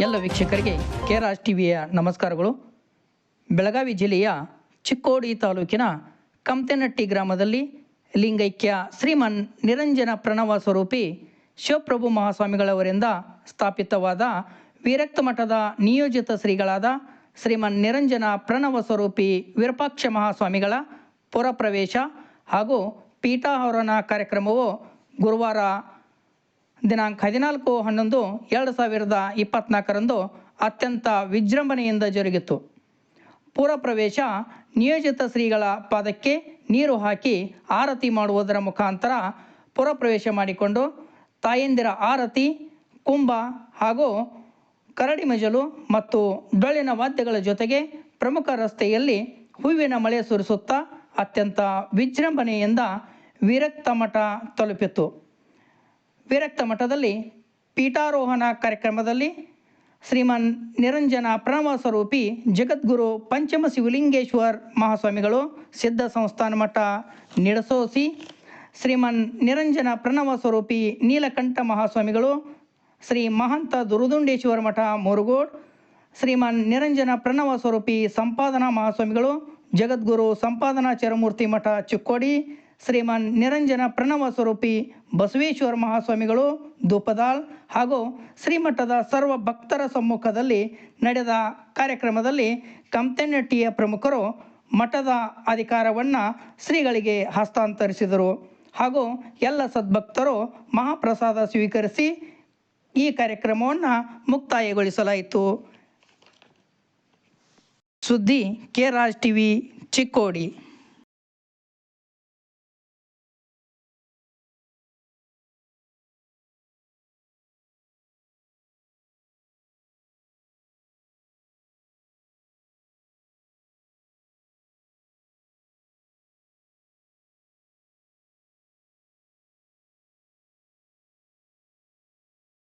ಎಲ್ಲ ವೀಕ್ಷಕರಿಗೆ ಕೆ ರಾಜ್ ಟಿವಿಯ ನಮಸ್ಕಾರಗಳು. ಬೆಳಗಾವಿ ಜಿಲ್ಲೆಯ ಚಿಕ್ಕೋಡಿ ತಾಲೂಕಿನ ಕಮ್ತೆನಟ್ಟಿ ಗ್ರಾಮದಲ್ಲಿ ಲಿಂಗೈಕ್ಯ ಶ್ರೀಮನ್ ನಿರಂಜನ ಪ್ರಣವ ಸ್ವರೂಪಿ ಶಿವಪ್ರಭು ಮಹಾಸ್ವಾಮಿಗಳವರಿಂದ ಸ್ಥಾಪಿತವಾದ ವಿರಕ್ತ ಮಠದ ನಿಯೋಜಿತ ಶ್ರೀಗಳಾದ ಶ್ರೀಮನ್ ನಿರಂಜನ ಪ್ರಣವ ಸ್ವರೂಪಿ ವಿರೂಪಾಕ್ಷ ಮಹಾಸ್ವಾಮಿಗಳ ಪುರಪ್ರವೇಶ ಹಾಗೂ ಪೀಠಾಹೋರಣ ಕಾರ್ಯಕ್ರಮವು ಗುರುವಾರ ದಿನಾಂಕ ಹದಿನಾಲ್ಕು, ಹನ್ನೊಂದು, ಎರಡು ಸಾವಿರದ ಇಪ್ಪತ್ನಾಲ್ಕರಂದು ಅತ್ಯಂತ ವಿಜೃಂಭಣೆಯಿಂದ ಜರುಗಿತು. ಪೂರ್ವಪ್ರವೇಶ ನಿಯೋಜಿತ ಶ್ರೀಗಳ ಪಾದಕ್ಕೆ ನೀರು ಹಾಕಿ ಆರತಿ ಮಾಡುವುದರ ಮುಖಾಂತರ ಪುರಪ್ರವೇಶ ಮಾಡಿಕೊಂಡು ತಾಯಂದಿರ ಆರತಿ, ಕುಂಭ ಹಾಗೂ ಕರಡಿ ಮಜಲು ಮತ್ತು ಡೊಳ್ಳಿನ ವಾದ್ಯಗಳ ಜೊತೆಗೆ ಪ್ರಮುಖ ರಸ್ತೆಯಲ್ಲಿ ಹೂವಿನ ಮಳೆ ಸುರಿಸುತ್ತಾ ಅತ್ಯಂತ ವಿಜೃಂಭಣೆಯಿಂದ ವಿರಕ್ತ ಮಠ ತಲುಪಿತು. ವಿರಕ್ತ ಮಠದಲ್ಲಿ ಪೀಠಾರೋಹಣ ಕಾರ್ಯಕ್ರಮದಲ್ಲಿ ಶ್ರೀಮನ್ ನಿರಂಜನ ಪ್ರಣವ ಸ್ವರೂಪಿ ಜಗದ್ಗುರು ಪಂಚಮ ಶಿವಲಿಂಗೇಶ್ವರ್ ಮಹಾಸ್ವಾಮಿಗಳು ಸಿದ್ಧ ಸಂಸ್ಥಾನ ಮಠ ನಿಡಸೋಸಿ, ಶ್ರೀಮನ್ ನಿರಂಜನ ಪ್ರಣವ ಸ್ವರೂಪಿ ನೀಲಕಂಠ ಮಹಾಸ್ವಾಮಿಗಳು ಶ್ರೀ ಮಹಂತ ದುರುದುಂಡೇಶ್ವರ ಮಠ ಮುರುಗೋಡ್, ಶ್ರೀಮನ್ ನಿರಂಜನ ಪ್ರಣವ ಸ್ವರೂಪಿ ಸಂಪಾದನಾ ಮಹಾಸ್ವಾಮಿಗಳು ಜಗದ್ಗುರು ಸಂಪಾದನಾ ಚರಮೂರ್ತಿ ಮಠ ಚಿಕ್ಕೋಡಿ ಶ್ರೀಮನ್ ನಿರಂಜನ ಪ್ರಣವ ಸ್ವರೂಪಿ ಬಸವೇಶ್ವರ ಮಹಾಸ್ವಾಮಿಗಳು ದೂಪದಾಲ್ ಹಾಗೂ ಶ್ರೀಮಠದ ಸರ್ವ ಭಕ್ತರ ಸಮ್ಮುಖದಲ್ಲಿ ನಡೆದ ಕಾರ್ಯಕ್ರಮದಲ್ಲಿ ಕಂತೆನಟ್ಟಿಯ ಪ್ರಮುಖರು ಮಠದ ಅಧಿಕಾರವನ್ನು ಶ್ರೀಗಳಿಗೆ ಹಸ್ತಾಂತರಿಸಿದರು. ಹಾಗೂ ಎಲ್ಲ ಸದ್ಭಕ್ತರು ಮಹಾಪ್ರಸಾದ ಸ್ವೀಕರಿಸಿ ಈ ಕಾರ್ಯಕ್ರಮವನ್ನು ಮುಕ್ತಾಯಗೊಳಿಸಲಾಯಿತು. ಸುದ್ದಿ ಕೆ ರಾಜ್ ಟಿವಿ ಚಿಕ್ಕೋಡಿ.